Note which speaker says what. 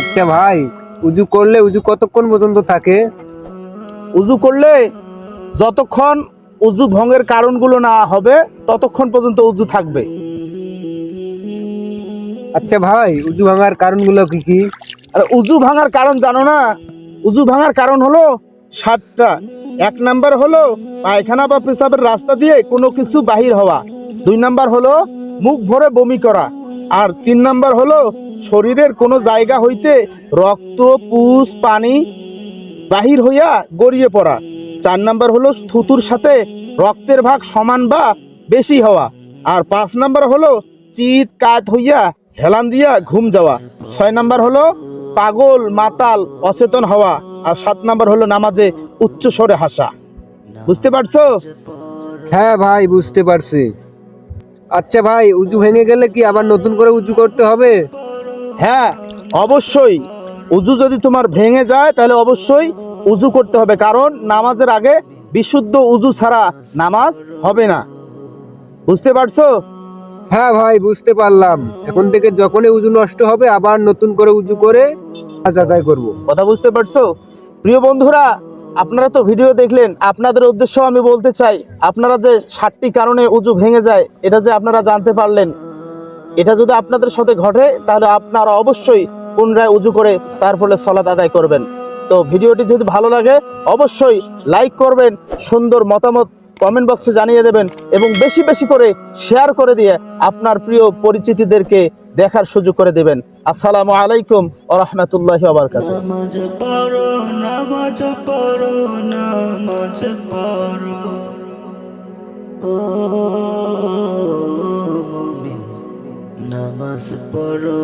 Speaker 1: আচ্ছা ভাই উজু করলে উজু কতক্ষণ পর্যন্ত থাকে?
Speaker 2: উজু করলে যতক্ষণ উজু ভঙ্গের কারণগুলো না হবে ততক্ষণ পর্যন্ত উজু থাকবে।
Speaker 1: আচ্ছা ভাই উজু ভাঙার কারণগুলো কি কি?
Speaker 2: আর উজু ভাঙার কারণ জানো না? উজু ভাঙার কারণ হলো সাতটা। এক নাম্বার হলো পায়খানা বা পেশাবের রাস্তা দিয়ে কোনো কিছু বাহির হওয়া। দুই নাম্বার হলো মুখ ভরে বমি করা। আর তিন নাম্বার হলো শরীরের কোনো জায়গা হইতে রক্ত, পুষ, পানি বাহির হইয়া গড়িয়ে পড়া। চার নাম্বার হলো থুতুর সাথে রক্তের ভাগ সমান বা বেশি হওয়া। আর পাঁচ নাম্বার হলো চিত, কাত হইয়া হেলান দিয়া ঘুম যাওয়া। ছয় নাম্বার হলো পাগল, মাতাল, অচেতন হওয়া। আর সাত নাম্বার হলো নামাজে উচ্চ স্বরে হাসা। বুঝতে পারছ?
Speaker 1: হ্যাঁ ভাই বুঝতে পারছি। আচ্ছা ভাই উজু ভেঙে গেলে কি আবার নতুন করে উজু করতে হবে?
Speaker 2: হ্যাঁ অবশ্যই। উজু যদি তোমার ভেঙে যায় তাহলে অবশ্যই উজু করতে হবে। কারণ নামাজের আগে বিশুদ্ধ উজু ছাড়া নামাজ হবে না। বুঝতে পারছ?
Speaker 1: হ্যাঁ ভাই বুঝতে পারলাম। এখন থেকে যখনই উজু নষ্ট হবে আবার নতুন করে উজু করে আদায় করব।
Speaker 2: কথা বুঝতে পারছ? প্রিয় বন্ধুরা, আপনারা তো ভিডিও দেখলেন, আপনাদের উদ্দেশ্য আমি বলতে চাই, আপনারা যে ষাটটি কারণে উজু ভেঙে যায়, এটা যে আপনারা জানতে পারলেন, এটা যদি আপনাদের সাথে ঘটে, তাহলে আপনারা অবশ্যই পুনরায় উজু করে তার ফলে সলাদ আদায় করবেন। তো ভিডিওটি যদি ভালো লাগে, অবশ্যই লাইক করবেন, সুন্দর মতামত কমেন্ট বক্সে জানিয়ে দেবেন এবং বেশি বেশি করে শেয়ার করে দিয়ে আপনার প্রিয় পরিচিতিদেরকে দেখার সুযোগ করে দেবেন। আসসালামু আলাইকুম ও রহমতুল্লাহ আবরকাত
Speaker 3: নামাজ পড়ো।